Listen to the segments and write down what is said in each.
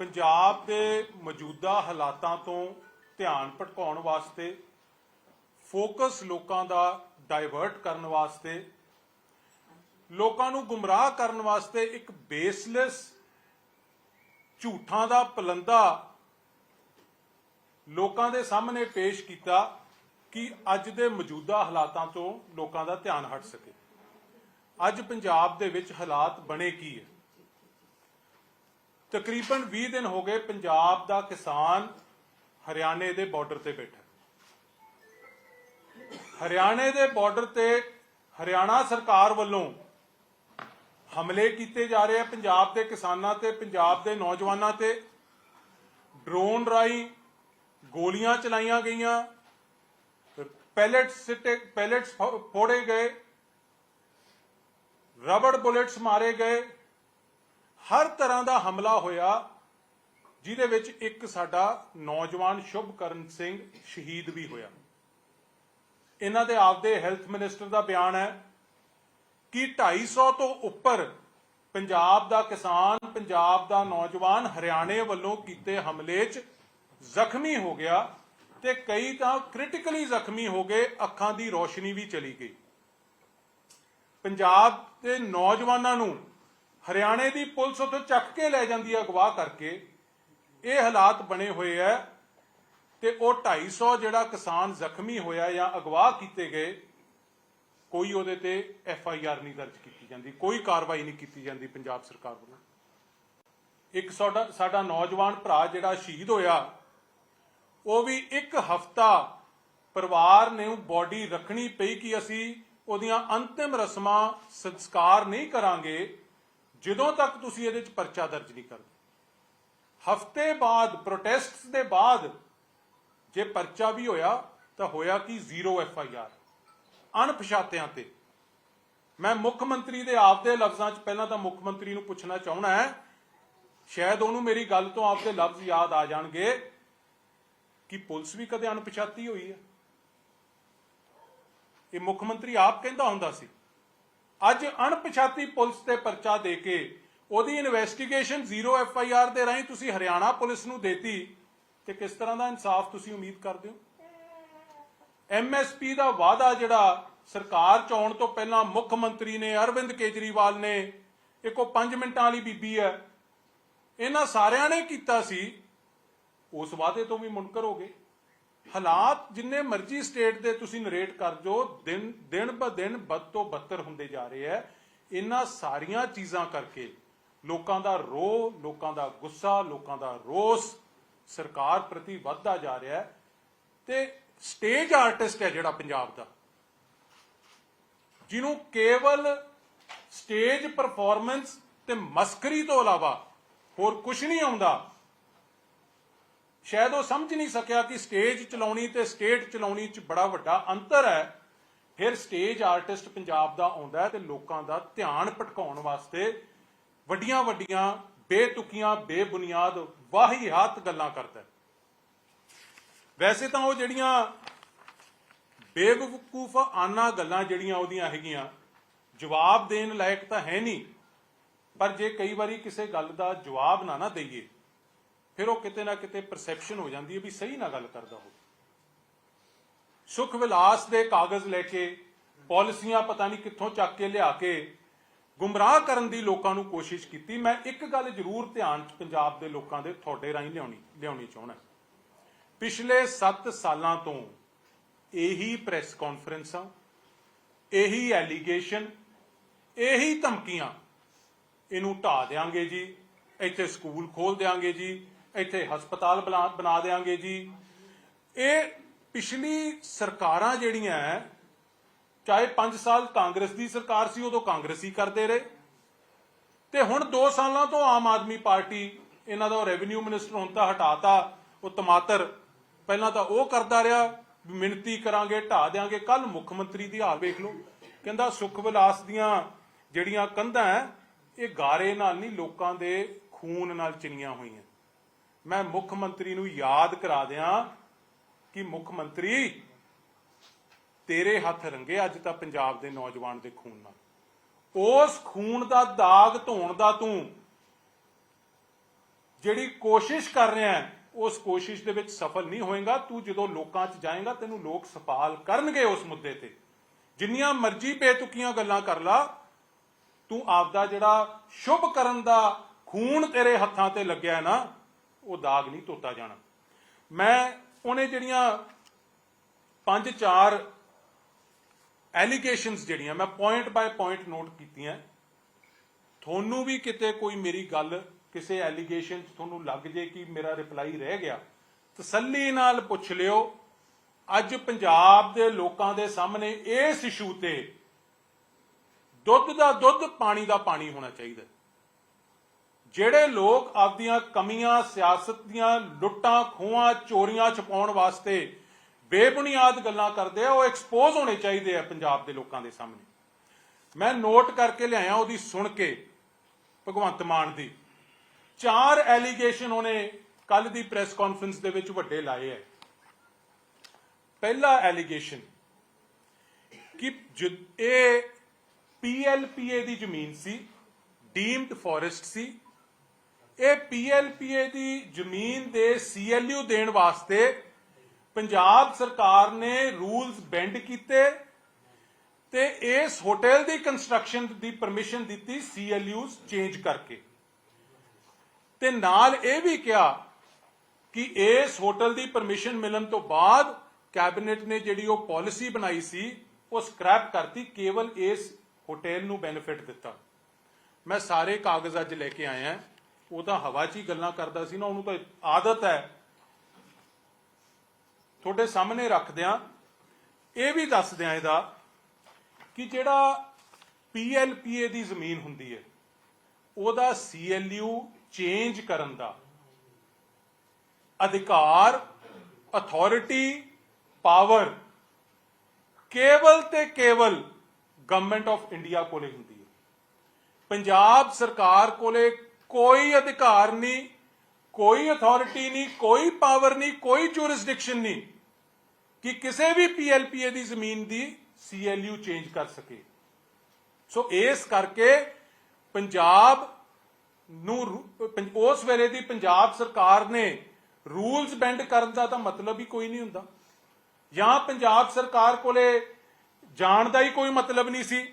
ਪੰਜਾਬ ਦੇ ਮੌਜੂਦਾ ਹਾਲਾਤਾਂ ਤੋਂ ਧਿਆਨ ਭਟਕਾਉਣ ਵਾਸਤੇ, ਫੋਕਸ ਲੋਕਾਂ ਦਾ ਡਾਇਵਰਟ ਕਰਨ ਵਾਸਤੇ, ਲੋਕਾਂ ਨੂੰ ਗੁੰਮਰਾਹ ਕਰਨ ਵਾਸਤੇ ਇੱਕ ਬੇਸਲੈਸ ਝੂਠਾਂ ਦਾ ਪਲੰਦਾ ਲੋਕਾਂ ਦੇ ਸਾਹਮਣੇ ਪੇਸ਼ ਕੀਤਾ ਕਿ ਅੱਜ ਦੇ ਮੌਜੂਦਾ ਹਾਲਾਤਾਂ ਤੋਂ ਲੋਕਾਂ ਦਾ ਧਿਆਨ ਹਟ ਸਕੇ। ਅੱਜ ਪੰਜਾਬ ਦੇ ਵਿੱਚ ਹਾਲਾਤ ਬਣੇ ਕੀ ਹੈ? ਤਕਰੀਬਨ 20 ਦਿਨ ਹੋ ਗਏ ਪੰਜਾਬ ਦਾ ਕਿਸਾਨ ਹਰਿਆਣੇ ਦੇ ਬਾਰਡਰ ਤੇ ਬੈਠਾ ਹਰਿਆਣੇ ਦੇ ਬਾਰਡਰ ਤੇ ਹਰਿਆਣਾ ਸਰਕਾਰ ਵੱਲੋਂ ਹਮਲੇ ਕੀਤੇ ਜਾ ਰਹੇ ਆ ਪੰਜਾਬ ਦੇ ਕਿਸਾਨਾਂ ਤੇ, ਪੰਜਾਬ ਦੇ ਨੌਜਵਾਨਾਂ ਤੇ। ਡਰੋਨ ਰਾਈ ਗੋਲੀਆਂ ਚਲਾਈਆਂ ਗਈਆਂ ਪੈਲੇਟਸ ਸਿੱਟੇ ਪੈਲੇਟਸ ਫੋੜੇ ਗਏ, ਰਬੜ ਬੁਲੇਟਸ ਮਾਰੇ ਗਏ। ਹਰ ਤਰ੍ਹਾਂ ਦਾ ਹਮਲਾ ਹੋਇਆ, ਜਿਹਦੇ ਵਿੱਚ ਇੱਕ ਸਾਡਾ ਨੌਜਵਾਨ ਸ਼ੁਭਕਰਨ ਸਿੰਘ ਸ਼ਹੀਦ ਵੀ ਹੋਇਆ। ਇਹਨਾਂ ਦੇ ਆਪਦੇ ਹੈਲਥ ਮਿਨਿਸਟਰ ਦਾ ਬਿਆਨ ਹੈ ਕਿ 250 ਤੋਂ ਉੱਪਰ ਪੰਜਾਬ ਦਾ ਕਿਸਾਨ, ਪੰਜਾਬ ਦਾ ਨੌਜਵਾਨ ਹਰਿਆਣੇ ਵੱਲੋਂ ਕੀਤੇ ਹਮਲੇ 'ਚ ਜ਼ਖਮੀ ਹੋ ਗਿਆ ਤੇ ਕਈ ਤਾਂ ਕ੍ਰਿਟੀਕਲੀ ਜ਼ਖਮੀ ਹੋ ਗਏ, ਅੱਖਾਂ ਦੀ ਰੋਸ਼ਨੀ ਵੀ ਚਲੀ ਗਈ। ਪੰਜਾਬ ਦੇ ਨੌਜਵਾਨਾਂ ਨੂੰ ਹਰਿਆਣੇ ਦੀ ਪੁਲਿਸ ਉੱਥੇ ਚੱਕ ਕੇ ਲੈ ਜਾਂਦੀ ਹੈ ਅਗਵਾ ਕਰਕੇ। ਇਹ ਹਾਲਾਤ ਬਣੇ ਹੋਏ ਐ ਤੇ ਉਹ 250 ਜਿਹੜਾ ਕਿਸਾਨ ਜ਼ਖਮੀ ਹੋਇਆ ਜਾਂ ਅਗਵਾ ਕੀਤੇ ਗਏ, ਕੋਈ ਉਹਦੇ ਤੇ ਐਫ ਆਈ ਆਰ ਨਹੀਂ ਦਰਜ ਕੀਤੀ ਜਾਂਦੀ, ਕੋਈ ਕਾਰਵਾਈ ਨਹੀਂ ਕੀਤੀ ਜਾਂਦੀ ਪੰਜਾਬ ਸਰਕਾਰ ਵੱਲੋਂ। ਇੱਕ ਸਾਡਾ ਸਾਡਾ ਨੌਜਵਾਨ ਭਰਾ ਜਿਹੜਾ ਸ਼ਹੀਦ ਹੋਇਆ, ਉਹ ਵੀ ਇੱਕ ਹਫਤਾ ਪਰਿਵਾਰ ਨੂੰ ਬੋਡੀ ਰੱਖਣੀ ਪਈ ਕਿ ਅਸੀਂ ਉਹਦੀਆਂ ਅੰਤਿਮ ਰਸਮਾਂ ਸੰਸਕਾਰ ਨਹੀਂ ਕਰਾਂਗੇ। ਜਦੋਂ ਤੱਕ ਤੁਸੀਂ ਇਹਦੇ ਚ ਪਰਚਾ ਦਰਜ ਨਹੀਂ ਕਰਦੇ। ਹਫ਼ਤੇ ਬਾਅਦ ਪ੍ਰੋਟੈਸਟਸ ਦੇ ਬਾਅਦ ਜੇ ਪਰਚਾ ਵੀ ਹੋਇਆ, ਤਾਂ ਹੋਇਆ ਕਿ ਜ਼ੀਰੋ ਐਫ ਆਈ ਆਰ। ਅਣਪਛਾਤਿਆਂ ਤੇ। ਮੈਂ ਮੁੱਖ ਮੰਤਰੀ ਦੇ ਆਪਦੇ ਲਫ਼ਜ਼ਾਂ 'ਚ ਪਹਿਲਾਂ ਤਾਂ ਮੁੱਖ ਮੰਤਰੀ ਨੂੰ ਪੁੱਛਣਾ ਚਾਹਣਾ ਹੈ, ਸ਼ਾਇਦ ਉਹਨੂੰ ਮੇਰੀ ਗੱਲ ਤੋਂ ਆਪਦੇ ਲਫ਼ਜ਼ ਯਾਦ ਆ ਜਾਣਗੇ ਕਿ ਪੁਲਿਸ ਵੀ ਕਦੇ ਅਣਪਛਾਤੀ ਹੋਈ ਹੈ। ਇਹ ਮੁੱਖ ਮੰਤਰੀ ਆਪ ਕਹਿੰਦਾ ਹੁੰਦਾ ਸੀ ਅੱਜ ਅਣਪਛਾਤੀ ਪੁਲਿਸ ਤੇ ਪਰਚਾ ਦੇ ਕੇ ਉਹਦੀ investigation zero F I R ਦੇ ਰਾਹੀਂ ਤੁਸੀਂ ਹਰਿਆਣਾ ਪੁਲਿਸ ਨੂੰ ਦੇਤੀ, ਤੇ ਕਿਸ ਤਰ੍ਹਾਂ ਦਾ ਇਨਸਾਫ ਤੁਸੀਂ ਉਮੀਦ ਕਰਦੇ ਹੋ? ਐਮ ਐਸ ਪੀ ਦਾ ਵਾਅਦਾ ਜਿਹੜਾ ਸਰਕਾਰ ਚ ਆਉਣ ਤੋਂ ਪਹਿਲਾਂ ਮੁੱਖ ਮੰਤਰੀ ਨੇ ਅਰਵਿੰਦ ਕੇਜਰੀਵਾਲ ਨੇ, ਇੱਕੋ 5 ਮਿੰਟਾਂ ਵਾਲੀ ਬੀਬੀ ਹੈ, ਇਹਨਾਂ ਸਾਰਿਆਂ ਨੇ ਕੀਤਾ ਸੀ, ਉਸ ਵਾਅਦੇ ਤੋਂ ਵੀ ਮੁਨਕਰ ਹੋ ਗਏ। ਹਾਲਾਤ ਜਿੰਨੇ ਮਰਜ਼ੀ ਸਟੇਟ ਦੇ ਤੁਸੀਂ ਨਰੇਟ ਕਰ ਜੋ, ਦਿਨ ਦਿਨ ਬ ਦਿਨ ਬਦ ਤੋਂ ਬੱਤਰ ਹੁੰਦੇ ਜਾ ਰਹੇ ਹੈ। ਇਹਨਾਂ ਸਾਰੀਆਂ ਚੀਜ਼ਾਂ ਕਰਕੇ ਲੋਕਾਂ ਦਾ ਰੋਹ, ਲੋਕਾਂ ਦਾ ਗੁੱਸਾ, ਲੋਕਾਂ ਦਾ ਰੋਸ ਸਰਕਾਰ ਪ੍ਰਤੀ ਵੱਧਦਾ ਜਾ ਰਿਹਾ ਹੈ। ਤੇ ਸਟੇਜ ਆਰਟਿਸਟ ਹੈ ਜਿਹੜਾ ਪੰਜਾਬ ਦਾ, ਜਿਹਨੂੰ ਕੇਵਲ ਸਟੇਜ ਪਰਫਾਰਮੈਂਸ ਤੇ ਮਸਕਰੀ ਤੋਂ ਇਲਾਵਾ ਹੋਰ ਕੁਝ ਨਹੀਂ ਆਉਂਦਾ। ਸ਼ਾਇਦ ਉਹ ਸਮਝ ਨਹੀਂ ਸਕਿਆ ਕਿ ਸਟੇਜ ਚਲਾਉਣੀ ਤੇ ਸਟੇਟ ਚਲਾਉਣੀ 'ਚ ਬੜਾ ਵੱਡਾ ਅੰਤਰ ਹੈ। ਫਿਰ ਸਟੇਜ ਆਰਟਿਸਟ ਪੰਜਾਬ ਦਾ ਆਉਂਦਾ ਹੈ ਤੇ ਲੋਕਾਂ ਦਾ ਧਿਆਨ ਭਟਕਾਉਣ ਵਾਸਤੇ ਵੱਡੀਆਂ ਵੱਡੀਆਂ ਬੇਤੁਕੀਆਂ, ਬੇਬੁਨਿਆਦ ਵਾਹੀਆਤ ਗੱਲਾਂ ਕਰਦਾ ਵੈਸੇ ਤਾਂ ਉਹ ਜਿਹੜੀਆਂ ਬੇਵਕੂਫ ਆਨਾ ਗੱਲਾਂ ਜਿਹੜੀਆਂ ਉਹਦੀਆਂ ਹੈਗੀਆਂ, ਜਵਾਬ ਦੇਣ ਲਾਇਕ ਤਾਂ ਹੈ ਨਹੀਂ, ਪਰ ਜੇ ਕਈ ਵਾਰੀ ਕਿਸੇ ਗੱਲ ਦਾ ਜਵਾਬ ਨਾ ਨਾ ਦਈਏ ਫਿਰ ਉਹ ਕਿਤੇ ਨਾ ਕਿਤੇ ਪਰਸੈਪਸ਼ਨ ਹੋ ਜਾਂਦੀ ਹੈ ਵੀ ਸਹੀ ਨਾ ਗੱਲ ਕਰਦਾ ਹੋ ਸੁਖ ਵਿਲਾਸ ਦੇ ਕਾਗਜ਼ ਲੈ ਕੇ, ਪਾਲਿਸੀਆਂ ਪਤਾ ਨਹੀਂ ਕਿੱਥੋਂ ਚੱਕ ਕੇ ਲਿਆ ਕੇ, ਗੁੰਮਰਾਹ ਕਰਨ ਦੀ ਲੋਕਾਂ ਨੂੰ ਕੋਸ਼ਿਸ਼ ਕੀਤੀ। ਮੈਂ ਇੱਕ ਗੱਲ ਜ਼ਰੂਰ ਧਿਆਨ ਚ ਪੰਜਾਬ ਦੇ ਲੋਕਾਂ ਦੇ ਤੁਹਾਡੇ ਰਾਹੀਂ ਲਿਆਉਣੀ ਲਿਆਉਣੀ ਚਾਹਣਾ ਪਿਛਲੇ 7 ਸਾਲਾਂ ਤੋਂ ਇਹੀ ਪ੍ਰੈਸ ਕਾਨਫਰੰਸਾਂ ਇਹੀ ਐਲੀਗੇਸ਼ਨ ਇਹੀ ਧਮਕੀਆਂ। ਇਹਨੂੰ ਢਾ ਦੇਾਂਗੇ ਜੀ, ਇੱਥੇ ਸਕੂਲ ਖੋਲ ਦੇਾਂਗੇ ਜੀ ਇੱਥੇ ਹਸਪਤਾਲ ਬਣਾ ਬਣਾ ਦੇਾਂਗੇ ਜੀ। ਇਹ ਪਿਛਲੀ ਸਰਕਾਰਾਂ ਜਿਹੜੀਆਂ ਚਾਹੇ 5 ਸਾਲ ਕਾਂਗਰਸ ਦੀ ਸਰਕਾਰ ਸੀ, ਉਦੋਂ ਕਾਂਗਰਸੀ ਕਰਦੇ ਰਹੇ। ਤੇ ਹੁਣ 2 ਸਾਲਾਂ ਤੋਂ ਆਮ ਆਦਮੀ ਪਾਰਟੀ ਇਹਨਾਂ ਦਾ ਰੈਵਨਿਊ ਮਿਨਿਸਟਰ ਹੁਣ ਤਾਂ ਹਟਾਤਾ, ਉਹ ਟਮਾਟਰ ਪਹਿਲਾਂ ਤਾਂ ਉਹ ਕਰਦਾ ਰਿਹਾ, ਵੀ ਮਿਹਨਤੀ ਕਰਾਂਗੇ ਢਾ ਦੇਾਂਗੇ ਕੱਲ ਮੁੱਖ ਮੰਤਰੀ ਦੀ ਹਾਲ ਵੇਖ ਲਓ। ਕਹਿੰਦਾ ਸੁਖ ਵਿਲਾਸ ਦੀਆਂ ਜਿਹੜੀਆਂ ਕੰਧਾਂ ਹੈ ਇਹ ਗਾਰੇ ਨਾਲ ਨਹੀਂ, ਲੋਕਾਂ ਦੇ ਖੂਨ ਨਾਲ ਚਿਣੀਆਂ ਹੋਈਆਂ। ਮੈਂ ਮੁੱਖ ਮੰਤਰੀ ਨੂੰ ਯਾਦ ਕਰਾ ਦਿਆਂ ਕਿ ਮੁੱਖ ਮੰਤਰੀ, ਤੇਰੇ ਹੱਥ ਰੰਗੇ ਅੱਜ ਤਾਂ ਪੰਜਾਬ ਦੇ ਨੌਜਵਾਨ ਦੇ ਖੂਨ ਨਾਲ। ਉਸ ਖੂਨ ਦਾ ਦਾਗ ਧੋਣ ਦਾ ਤੂੰ ਜਿਹੜੀ ਕੋਸ਼ਿਸ਼ ਕਰ ਰਿਹਾ ਹੈ, ਉਸ ਕੋਸ਼ਿਸ਼ ਦੇ ਵਿੱਚ ਸਫਲ ਨਹੀਂ ਹੋਏਗਾ। ਤੂੰ ਜਦੋਂ ਲੋਕਾਂ 'ਚ ਜਾਏਗਾ, ਤੈਨੂੰ ਲੋਕ ਸਵਾਲ ਕਰਨਗੇ ਉਸ ਮੁੱਦੇ ਤੇ। ਜਿੰਨੀਆਂ ਮਰਜ਼ੀ ਬੇਤੁਕੀਆਂ ਗੱਲਾਂ ਕਰ ਲਾ, ਤੂੰ ਆਪਦਾ ਜਿਹੜਾ ਸ਼ੁਭ ਕਰਨ ਦਾ ਖੂਨ ਤੇਰੇ ਹੱਥਾਂ ਤੇ ਲੱਗਿਆ ਨਾ ਉਹ ਦਾਗ ਨਹੀਂ ਧੋਤਾ ਜਾਣਾ। ਮੈਂ ਉਹਨੇ ਜਿਹੜੀਆਂ ਪੰਜ ਚਾਰ ਐਲੀਗੇਸ਼ਨਸ ਜਿਹੜੀਆਂ, ਮੈਂ ਪੁਆਇੰਟ ਬਾਈ ਪੁਆਇੰਟ ਨੋਟ ਕੀਤੀਆਂ। ਤੁਹਾਨੂੰ ਵੀ ਕਿਤੇ ਕੋਈ ਮੇਰੀ ਗੱਲ, ਕਿਸੇ ਐਲੀਗੇਸ਼ਨ 'ਚ ਤੁਹਾਨੂੰ ਲੱਗ ਜੇ ਕਿ ਮੇਰਾ ਰਿਪਲਾਈ ਰਹਿ ਗਿਆ, ਤਸੱਲੀ ਨਾਲ ਪੁੱਛ ਲਿਓ। ਅੱਜ ਪੰਜਾਬ ਦੇ ਲੋਕਾਂ ਦੇ ਸਾਹਮਣੇ ਇਸ ਇਸ਼ੂ ਤੇ ਦੁੱਧ ਦਾ ਦੁੱਧ, ਪਾਣੀ ਦਾ ਪਾਣੀ ਹੋਣਾ ਚਾਹੀਦਾ। ਜਿਹੜੇ ਲੋਕ ਆਪਦੀਆਂ ਕਮੀਆਂ, ਸਿਆਸਤ ਦੀਆਂ ਲੁੱਟਾਂ, ਖੋਹਾਂ, ਚੋਰੀਆਂ ਛਪਾਉਣ ਵਾਸਤੇ ਬੇਬੁਨਿਆਦ ਗੱਲਾਂ ਕਰਦੇ ਆ, ਉਹ ਐਕਸਪੋਜ਼ ਹੋਣੇ ਚਾਹੀਦੇ ਆ ਪੰਜਾਬ ਦੇ ਲੋਕਾਂ ਦੇ ਸਾਹਮਣੇ। ਮੈਂ ਨੋਟ ਕਰਕੇ ਲਿਆਇਆ ਉਹਦੀ ਸੁਣ ਕੇ ਭਗਵੰਤ ਮਾਨ ਦੀ। ਚਾਰ ਐਲੀਗੇਸ਼ਨ ਉਹਨੇ ਕੱਲ ਦੀ ਪ੍ਰੈਸ ਕਾਨਫਰੰਸ ਦੇ ਵਿੱਚ ਵੱਡੇ ਲਾਏ ਹੈ ਪਹਿਲਾ ਐਲੀਗੇਸ਼ਨ ਕਿ ਇਹ ਪੀਐਲਪੀਏ ਦੀ ਜ਼ਮੀਨ ਸੀ ਡੀਮਡ ਫੋਰੈਸਟ ਸੀ ਇਹ ਪੀਐਲਪੀਏ ਦੀ ਜ਼ਮੀਨ ਦੇ ਸੀਐਲਯੂ ਦੇਣ ਵਾਸਤੇ ਪੰਜਾਬ ਸਰਕਾਰ ਨੇ ਰੂਲਸ ਬੈਂਡ ਕੀਤੇ ਤੇ ਇਸ ਹੋਟਲ ਦੀ ਕੰਸਟਰਕਸ਼ਨ ਦੀ ਪਰਮਿਸ਼ਨ ਦਿੱਤੀ ਸੀਐਲਯੂਸ ਚੇਂਜ ਕਰਕੇ। ਤੇ ਨਾਲ ਇਹ ਵੀ ਕਿਹਾ ਕਿ ਇਸ ਹੋਟਲ ਦੀ ਪਰਮਿਸ਼ਨ ਮਿਲਣ ਤੋਂ ਬਾਅਦ ਕੈਬਨਿਟ ਨੇ ਜਿਹੜੀ ਉਹ ਪਾਲਿਸੀ ਬਣਾਈ ਸੀ, ਉਹ ਸਕ੍ਰੈਪ ਕਰਤੀ, ਕੇਵਲ ਇਸ ਹੋਟਲ ਨੂੰ ਬੈਨੀਫਿਟ ਦਿੱਤਾ। ਮੈਂ ਸਾਰੇ ਕਾਗਜ਼ ਅੱਜ ਲੈ ਕੇ ਆਇਆ। ਉਹ ਤਾਂ ਹਵਾ 'ਚ ਹੀ ਗੱਲਾਂ ਕਰਦਾ ਸੀ ਨਾ, ਉਹਨੂੰ ਤਾਂ ਆਦਤ ਹੈ। ਤੁਹਾਡੇ ਸਾਹਮਣੇ ਰੱਖਦਿਆਂ ਇਹ ਵੀ ਦੱਸਦਿਆਂ ਇਹਦਾ ਕਿ ਜਿਹੜਾ ਪੀਐਲਪੀਏ ਦੀ ਜ਼ਮੀਨ ਹੁੰਦੀ ਹੈ, ਉਹਦਾ ਸੀਐਲਯੂ ਚੇਂਜ ਕਰਨ ਦਾ ਅਧਿਕਾਰ, ਅਥਾਰਟੀ, ਪਾਵਰ ਕੇਵਲ ਤੇ ਕੇਵਲ ਗਵਰਨਮੈਂਟ ਆਫ ਇੰਡੀਆ ਕੋਲੇ ਹੁੰਦੀ ਹੈ। ਪੰਜਾਬ ਸਰਕਾਰ ਕੋਲੇ ਕੋਈ ਅਧਿਕਾਰ ਨਹੀਂ, ਕੋਈ ਅਥਾਰਟੀ ਨਹੀਂ, ਕੋਈ ਪਾਵਰ ਨਹੀਂ, ਕੋਈ ਜੁਰਿਸਡਿਕਸ਼ਨ ਨਹੀਂ ਕਿ ਕਿਸੇ ਵੀ ਪੀਐਲਪੀਏ ਦੀ ਜ਼ਮੀਨ ਦੀ ਸੀਐਲਯੂ ਚੇਂਜ ਕਰ ਸਕੇ। ਸੋ ਇਸ ਕਰਕੇ ਪੰਜਾਬ ਨੂੰ ਉਸ ਵੇਲੇ ਦੀ ਪੰਜਾਬ ਸਰਕਾਰ ਨੇ ਰੂਲਸ ਬੈਂਡ ਕਰਨ ਦਾ ਤਾਂ ਮਤਲਬ ਹੀ ਕੋਈ ਨਹੀਂ ਹੁੰਦਾ। ਜਾਂ ਪੰਜਾਬ ਸਰਕਾਰ ਕੋਲੇ ਜਾਣ ਦਾ ਹੀ ਕੋਈ ਮਤਲਬ ਨਹੀਂ ਸੀ।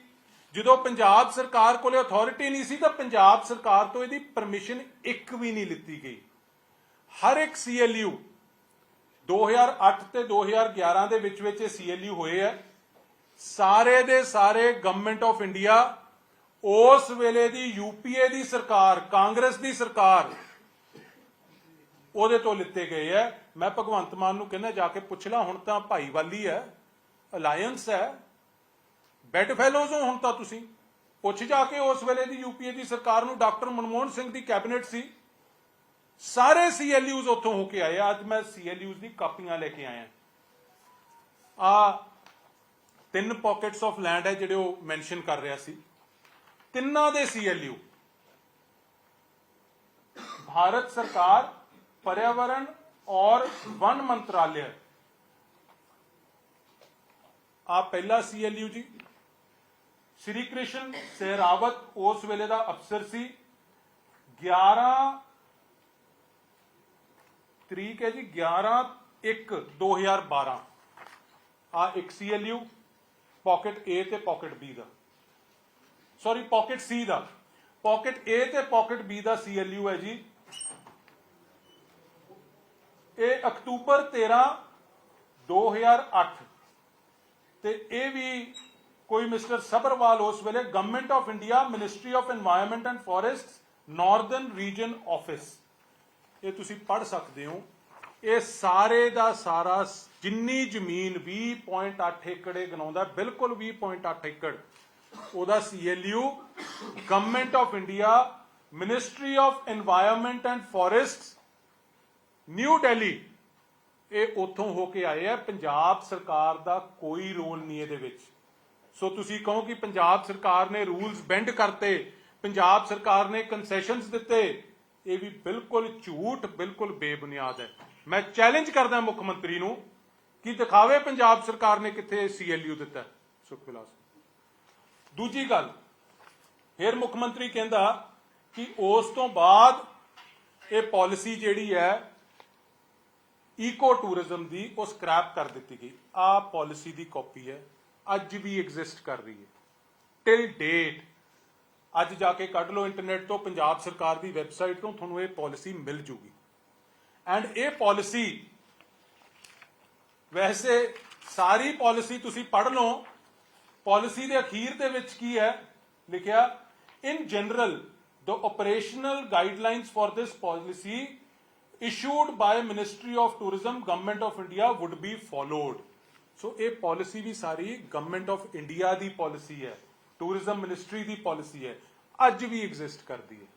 ਜਦੋਂ ਪੰਜਾਬ ਸਰਕਾਰ ਕੋਲੇ ਅਥਾਰਟੀ ਨਹੀਂ ਸੀ, ਤਾਂ ਪੰਜਾਬ ਸਰਕਾਰ ਤੋਂ ਇਹਦੀ ਪਰਮਿਸ਼ਨ ਇੱਕ ਵੀ ਨਹੀਂ ਲਿੱਤੀ ਗਈ। ਹਰ ਇੱਕ ਸੀਐਲਯੂ 2008 ਤੇ 2011 ਦੇ ਵਿੱਚ ਵਿੱਚ ਇਹ ਸੀਐਲਯੂ ਹੋਏ ਆ। ਸਾਰੇ ਦੇ ਸਾਰੇ ਗਵਰਨਮੈਂਟ ਆਫ ਇੰਡੀਆ ਉਸ ਵੇਲੇ ਦੀ ਯੂਪੀਏ ਦੀ ਸਰਕਾਰ, ਕਾਂਗਰਸ ਦੀ ਸਰਕਾਰ, ਉਹਦੇ ਤੋਂ ਲਿੱਤੇ ਗਏ ਆ। ਮੈਂ ਭਗਵੰਤ ਮਾਨ ਨੂੰ ਕਹਿੰਦਾ, ਜਾ ਕੇ ਪੁੱਛ ਲੈ, ਹੁਣ ਤਾਂ ਭਾਈਵਾਲੀ ਹੈ ਅਲਾਈਅੰਸ ਹੈ ਬੈਡ ਫੈਲੋਜ਼ ਹੋ ਹੁਣ ਤਾਂ ਤੁਸੀਂ ਪੁੱਛ ਜਾ ਕੇ ਉਸ ਵੇਲੇ ਦੀ ਯੂਪੀਏ ਦੀ ਸਰਕਾਰ ਨੂੰ ਡਾਕਟਰ ਮਨਮੋਹਨ ਸਿੰਘ ਦੀ ਕੈਬਨਿਟ ਸੀ ਸਾਰੇ ਸੀਐਲਯੂਜ਼ ਉੱਥੋਂ ਹੋ ਕੇ ਆਏ ਆ। ਅੱਜ ਮੈਂ ਸੀਐਲਯੂਜ਼ ਦੀ ਕਾਪੀਆਂ ਲੈ ਕੇ ਆਇਆ ਆ ਤਿੰਨ ਪਾਕਟਸ ਆਫ ਲੈਂਡ ਹੈ ਜਿਹੜੇ ਉਹ ਮੈਂਸ਼ਨ ਕਰ ਰਿਹਾ ਸੀ ਤਿੰਨਾਂ ਦੇ ਸੀਐਲਯੂ ਭਾਰਤ ਸਰਕਾਰ पर्यावरण और वन मंत्रालय ਆ ਪਹਿਲਾ ਸੀਐਲਯੂ ਜੀ ਸ਼੍ਰੀ ਕ੍ਰਿਸ਼ਨ ਸਹਿਰਾਵਤ ਉਸ ਵੇਲੇ ਦਾ ਅਫਸਰ ਸੀ। 11 ਤਰੀਕ ਹੈ ਜੀ 11 1 2012 ਆ ਇੱਕ ਸੀਐਲਯੂ ਪਾਕਟ A ਤੇ ਪਾਕਟ B ਦਾ। ਸੌਰੀ ਪਾਕਟ C ਦਾ। ਪਾਕਟ A ਤੇ ਪਾਕਟ B ਦਾ ਸੀਐਲਯੂ ਹੈ ਜੀ। ਇਹ ਅਕਤੂਬਰ 13 2008 ਤੇ ਇਹ ਵੀ ਕੋਈ ਮਿਸਟਰ ਸਬਰਵਾਲ ਉਸ ਵੇਲੇ government of India ministry of environment and forests northern region office ਇਹ ਤੁਸੀਂ ਪੜ ਸਕਦੇ ਹੋ। ਇਹ ਸਾਰੇ ਦਾ ਸਾਰਾ ਜਿੰਨੀ ਜ਼ਮੀਨ 20.8 ਏਕੜੇ ਗਨਾਉਂਦਾ ਬਿਲਕੁਲ 20.8 ਏਕੜ। ਉਹਦਾ CLU government of India ministry of environment and forests new Delhi ਇਹ ਉਥੋਂ ਹੋ ਕੇ ਆਏ ਆ। ਪੰਜਾਬ ਸਰਕਾਰ ਦਾ ਕੋਈ ਰੋਲ ਨਹੀਂ ਇਹਦੇ ਵਿੱਚ। ਸੋ ਤੁਸੀਂ ਕਹੋ ਕਿ ਪੰਜਾਬ ਸਰਕਾਰ ਨੇ ਰੂਲਸ ਬੈਂਡ ਕਰਤੇ, ਪੰਜਾਬ ਸਰਕਾਰ ਨੇ ਕਨਸੈਸ਼ਨਸ ਦਿੱਤੇ, ਇਹ ਵੀ ਬਿਲਕੁਲ ਝੂਠ, ਬਿਲਕੁਲ ਬੇਬੁਨਿਆਦ ਹੈ। ਮੈਂ ਚੈਲੰਜ ਕਰਦਾ ਮੁੱਖ ਮੰਤਰੀ ਨੂੰ ਕਿ ਦਿਖਾਵੇ ਪੰਜਾਬ ਸਰਕਾਰ ਨੇ ਕਿੱਥੇ ਸੀਐਲਯੂ ਦਿੱਤਾ ਹੈ। ਸੁਖ ਵਿਲਾਸ ਦੂਜੀ ਗੱਲ, ਫਿਰ ਮੁੱਖ ਮੰਤਰੀ ਕਹਿੰਦਾ ਕਿ ਉਸ ਤੋਂ ਬਾਅਦ ਇਹ ਪਾਲਿਸੀ ਜਿਹੜੀ ਹੈ ਈਕੋ ਟੂਰਿਜ਼ਮ ਦੀ ਉਹ ਸਕ੍ਰੈਪ ਕਰ ਦਿੱਤੀ ਗਈ। ਆ ਪਾਲਿਸੀ ਦੀ ਕਾਪੀ ਹੈ। ਅੱਜ ਵੀ ਐਗਜ਼ਿਸਟ ਕਰ ਰਹੀ ਹੈ। ਟਿਲ ਡੇਟ ਅੱਜ ਜਾ ਕੇ ਕੱਢ ਲਓ ਇੰਟਰਨੈਟ ਤੋਂ, ਪੰਜਾਬ ਸਰਕਾਰ ਦੀ ਵੈਬਸਾਈਟ ਤੋਂ ਤੁਹਾਨੂੰ ਇਹ ਪਾਲਿਸੀ ਮਿਲ ਜੂਗੀ। ਐਂਡ ਇਹ ਪਾਲਿਸੀ ਵੈਸੇ ਸਾਰੀ ਪਾਲਿਸੀ ਤੁਸੀਂ ਪੜ੍ਹ ਲਓ ਪਾਲਿਸੀ ਦੇ ਅਖੀਰ ਦੇ ਵਿੱਚ ਕੀ ਹੈ? ਲਿਖਿਆ in general the operational guidelines for this policy issued by ministry of tourism, government of india would be followed so ਇਹ ਪਾਲਿਸੀ ਵੀ ਸਾਰੀ ਗਵਰਨਮੈਂਟ ਆਫ ਇੰਡੀਆ ਦੀ ਪਾਲਿਸੀ ਹੈ ਟੂਰਿਜ਼ਮ ਮਿਨਿਸਟਰੀ ਦੀ ਪਾਲਿਸੀ ਹੈ, ਅੱਜ ਵੀ ਐਗਜ਼ਿਸਟ ਕਰਦੀ ਹੈ।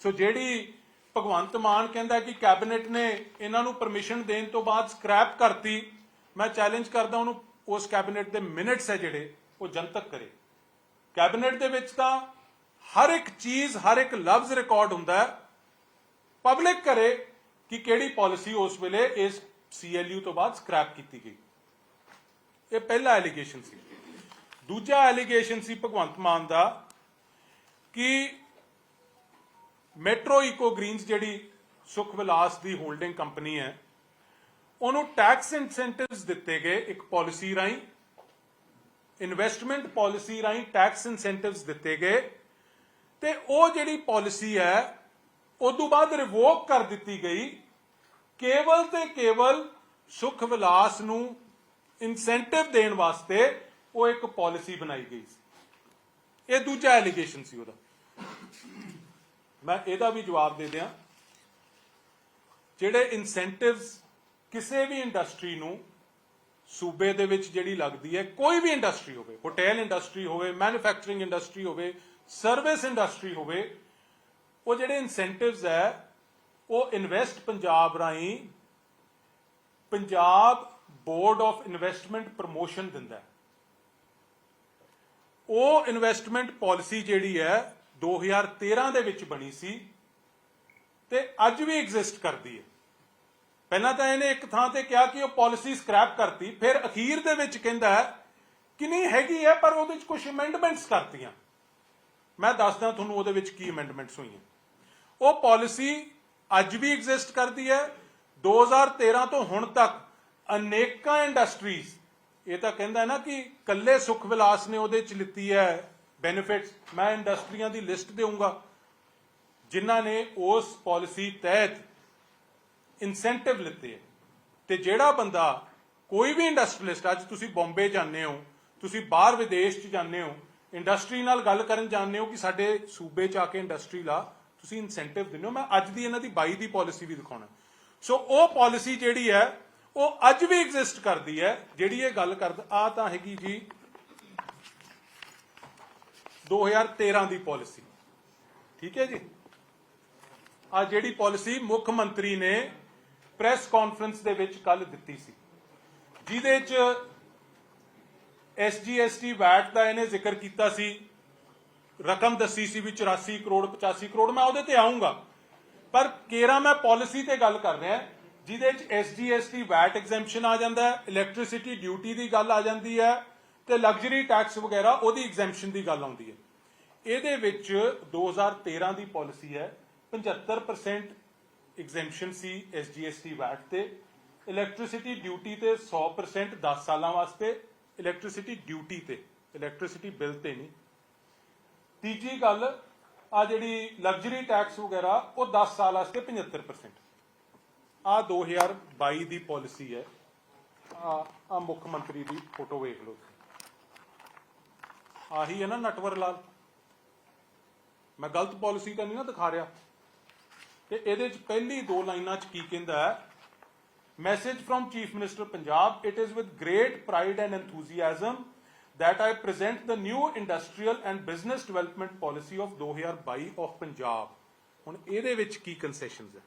ਸੋ ਜਿਹੜੀ ਭਗਵੰਤ ਮਾਨ ਕਹਿੰਦਾ ਕਿ ਕੈਬਨਿਟ ਨੇ ਇਹਨਾਂ ਨੂੰ ਪਰਮਿਸ਼ਨ ਦੇਣ ਤੋਂ ਬਾਅਦ ਸਕ੍ਰੈਪ ਕਰਤੀ, ਮੈਂ ਚੈਲੰਜ ਕਰਦਾ ਉਹਨੂੰ, ਉਸ ਕੈਬਨਿਟ ਦੇ ਮਿੰਟਸ ਹੈ ਜਿਹੜੇ, ਉਹ ਜਨਤਕ ਕਰੇ। ਕੈਬਨਿਟ ਦੇ ਵਿੱਚ ਤਾਂ ਹਰ ਇੱਕ ਚੀਜ਼, ਹਰ ਇੱਕ ਲਫ਼ਜ਼ ਰਿਕਾਰਡ ਹੁੰਦਾ ਹੈ। ਪਬਲਿਕ ਕਰੇ ਕਿ ਕਿਹੜੀ ਪਾਲਿਸੀ ਉਸ ਵੇਲੇ ਇਸ ਸੀਐਲਯੂ ਤੋਂ ਬਾਅਦ ਸਕ੍ਰੈਪ ਕੀਤੀ ਗਈ। ਇਹ ਪਹਿਲਾ ਐਲੀਗੇਸ਼ਨ ਸੀ। ਦੂਜਾ ਐਲੀਗੇਸ਼ਨ ਸੀ ਭਗਵੰਤ ਮਾਨ ਦਾ ਕਿ ਮੈਟਰੋ ਇਕੋ ਗ੍ਰੀਨਸ ਜਿਹੜੀ ਸੁਖ ਵਿਲਾਸ ਦੀ ਹੋਲਡਿੰਗ ਕੰਪਨੀ ਹੈ, ਉਹਨੂੰ ਟੈਕਸ ਇਨਸੈਂਟਿਵਸ ਦਿੱਤੇ ਗਏ ਇੱਕ ਪਾਲਿਸੀ ਰਾਹੀਂ ਇਨਵੈਸਟਮੈਂਟ ਪਾਲਿਸੀ ਰਾਹੀਂ ਟੈਕਸ ਇਨਸੈਂਟਿਵਸ ਦਿੱਤੇ ਗਏ ਤੇ ਉਹ ਜਿਹੜੀ ਪਾਲਿਸੀ ਹੈ ਉਸ ਤੋਂ ਬਾਅਦ ਰਿਵੋਕ ਕਰ ਦਿੱਤੀ ਗਈ। ਕੇਵਲ ਤੇ ਕੇਵਲ ਸੁਖ ਵਿਲਾਸ ਨੂੰ ਇਨਸੈਂਟਿਵ ਦੇਣ ਵਾਸਤੇ ਉਹ ਇੱਕ ਪਾਲਿਸੀ ਬਣਾਈ ਗਈ ਸੀ। ਇਹ ਦੂਜਾ ਐਲੀਗੇਸ਼ਨ ਸੀ ਉਹਦਾ। ਮੈਂ ਇਹਦਾ ਵੀ ਜਵਾਬ ਦੇ ਦਿਆਂ। ਜਿਹੜੇ ਇਨਸੈਂਟਿਵਸ ਕਿਸੇ ਵੀ ਇੰਡਸਟਰੀ ਨੂੰ ਸੂਬੇ ਦੇ ਵਿੱਚ ਜਿਹੜੀ ਲੱਗਦੀ ਹੈ, ਕੋਈ ਵੀ ਇੰਡਸਟਰੀ ਹੋਵੇ ਹੋਟਲ ਇੰਡਸਟਰੀ ਹੋਵੇ ਮੈਨੂਫੈਕਚਰਿੰਗ ਇੰਡਸਟਰੀ ਹੋਵੇ ਸਰਵਿਸ ਇੰਡਸਟਰੀ ਹੋਵੇ, ਉਹ ਜਿਹੜੇ ਇਨਸੈਂਟਿਵਸ ਹੈ, ਉਹ ਇਨਵੈਸਟ ਪੰਜਾਬ ਰਾਹੀਂ Punjab board of investment promotion ਦਿੰਦਾ ਹੈ। ਉਹ ਇਨਵੈਸਟਮੈਂਟ ਪਾਲਿਸੀ ਜਿਹੜੀ ਹੈ 2013 ਦੇ ਵਿੱਚ ਬਣੀ ਸੀ ਤੇ ਅੱਜ ਵੀ ਐਗਜ਼ਿਸਟ ਕਰਦੀ ਹੈ। ਪਹਿਲਾਂ ਤਾਂ ਇਹਨੇ ਇੱਕ ਥਾਂ ਤੇ ਕਿਹਾ ਕਿ ਉਹ ਪਾਲਿਸੀ ਸਕ੍ਰੈਪ ਕਰਤੀ, ਫਿਰ ਅਖੀਰ ਦੇ ਵਿੱਚ ਕਹਿੰਦਾ ਕਿ ਨਹੀਂ ਹੈਗੀ ਹੈ, ਪਰ ਉਹਦੇ ਵਿੱਚ ਕੁਝ ਅਮੈਂਡਮੈਂਟਸ ਕਰਤੀਆਂ। ਮੈਂ ਦੱਸਦਾ ਤੁਹਾਨੂੰ ਉਹਦੇ ਵਿੱਚ ਕੀ ਅਮੈਂਡਮੈਂਟਸ ਹੋਈਆਂ। ਉਹ ਪਾਲਿਸੀ ਅੱਜ ਵੀ ਐਗਜ਼ਿਸਟ ਕਰਦੀ ਹੈ 2013 ਤੋਂ ਹੁਣ ਤੱਕ ਅਨੇਕਾਂ ਇੰਡਸਟਰੀਜ਼ ਇਹ ਤਾਂ ਕਹਿੰਦਾ ਨਾ ਕਿ ਕੱਲੇ ਸੁਖ ਵਿਲਾਸ ਨੇ ਉਹਦੇ ਚ ਲਿੱਤੀ ਹੈ ਬੈਨੀਫਿਟਸ ਮੈਂ ਇੰਡਸਟਰੀਆਂ ਦੀ ਲਿਸਟ ਦੇਵਾਂਗਾ ਜਿਨ੍ਹਾਂ ਨੇ ਉਸ ਪਾਲਿਸੀ ਤਹਿਤ ਇਨਸੈਂਟਿਵ ਲਿੱਤੇ ਤੇ ਜਿਹੜਾ ਬੰਦਾ ਕੋਈ ਵੀ ਇੰਡਸਟਰੀਲਿਸਟ ਅੱਜ ਤੁਸੀਂ ਬੰਬੇ ਜਾਂਦੇ ਹੋ, ਤੁਸੀਂ ਬਾਹਰ ਵਿਦੇਸ਼ 'ਚ ਜਾਂਦੇ ਹੋ ਇੰਡਸਟਰੀ ਨਾਲ ਗੱਲ ਕਰਨ ਜਾਂਦੇ ਹੋ ਕਿ ਸਾਡੇ ਸੂਬੇ 'ਚ ਆ ਕੇ ਇੰਡਸਟਰੀ ਲਾ, ਤੁਸੀਂ ਇਨਸੈਂਟਿਵ ਦਿੰਦੇ ਹੋ। ਮੈਂ ਅੱਜ ਦੀ ਇਹਨਾਂ ਦੀ 22 ਦੀ ਪਾਲਿਸੀ ਵੀ ਦਿਖਾਉਣਾ। ਸੋ ਉਹ ਪਾਲਿਸੀ ਜਿਹੜੀ ਹੈ ਉਹ ਅੱਜ ਵੀ ਐਗਜ਼ਿਸਟ ਕਰਦੀ ਹੈ, ਜਿਹੜੀ ਇਹ ਗੱਲ ਕਰਦਾ ਆ ਤਾਂ ਹੈਗੀ ਜੀ 2013 ਦੀ ਪਾਲਿਸੀ ਠੀਕ ਹੈ ਜੀ? ਆ ਜਿਹੜੀ ਪਾਲਿਸੀ ਮੁੱਖ ਮੰਤਰੀ ਨੇ ਪ੍ਰੈਸ ਕਾਨਫਰੰਸ ਦੇ ਵਿੱਚ ਕੱਲ ਦਿੱਤੀ ਸੀ। ਜਿਹਦੇ ਚ ਐਸਜੀਐਸਟੀ ਵੈਟ ਦਾ ਇਹਨੇ ਜ਼ਿਕਰ ਕੀਤਾ ਸੀ। ਰਕਮ ਦੱਸੀ ਸੀ ਵੀ 84 ਕਰੋੜ 85 ਕਰੋੜ, ਮੈਂ ਉਹਦੇ ਤੇ ਆਉਂਗਾ ਪਰ ਕੇਰਾ ਮੈਂ ਪਾਲਿਸੀ ਤੇ ਗੱਲ ਕਰ ਰਿਹਾ ਜਿਹਦੇ ਚ ਐਸਜੀਐਸਟੀ ਵੈਟ ਐਗਜ਼ੈਂਪਸ਼ਨ ਆ ਜਾਂਦਾ ਹੈ ਇਲੈਕਟ੍ਰਿਸਿਟੀ ਡਿਊਟੀ ਦੀ ਗੱਲ ਆ ਜਾਂਦੀ ਹੈ ਤੇ ਲਗਜ਼ਰੀ ਟੈਕਸ ਵਗੈਰਾ ਉਹਦੀ ਐਗਜ਼ੈਂਪਸ਼ਨ ਦੀ ਗੱਲ ਆਉਂਦੀ ਹੈ। ਇਹਦੇ ਵਿੱਚ 2013 ਦੀ ਪਾਲਿਸੀ ਹੈ 75% ਐਗਜ਼ੈਂਪਸ਼ਨ ਸੀ ਐਸਜੀਐਸਟੀ ਵੈਟ ਤੇ ਇਲੈਕਟ੍ਰਿਸਿਟੀ ਡਿਊਟੀ ਤੇ 100% 10 ਸਾਲਾਂ ਵਾਸਤੇ ਇਲੈਕਟ੍ਰਿਸਿਟੀ ਡਿਊਟੀ ਤੇ ਇਲੈਕਟ੍ਰਿਸਿਟੀ ਬਿੱਲ ਤੇ ਨਹੀਂ। ਤੀਜੀ ਗੱਲ ਆ ਜਿਹੜੀ ਲਗਜ਼ਰੀ ਟੈਕਸ ਵਗੈਰਾ, ਉਹ 10 ਸਾਲ ਵਾਸਤੇ 75% ਆ 2022 ਦੀ ਪਾਲਿਸੀ ਹੈ। ਆ ਆ ਮੁੱਖ ਮੰਤਰੀ ਦੀ ਫੋਟੋ ਵੇਖ ਲਓ। ਆਹੀ ਹੈ ਨਾ ਨਟਵਰ ਲਾਲ। ਮੈਂ ਗਲਤ ਪਾਲਿਸੀ ਤਾਂ ਨਹੀਂ ਨਾ ਦਿਖਾ ਰਿਹਾ। ਤੇ ਇਹਦੇ ਚ ਪਹਿਲੀ ਦੋ ਲਾਈਨਾਂ ਚ ਕੀ ਕਹਿੰਦਾ ਹੈ? Message from chief minister Punjab it is with great pride and enthusiasm that I present the new industrial and business development policy of 2022 of Punjab ਹੁਣ ਇਹਦੇ ਵਿੱਚ ਕੀ ਕਨਸੈਸ਼ਨਸ ਹੈ?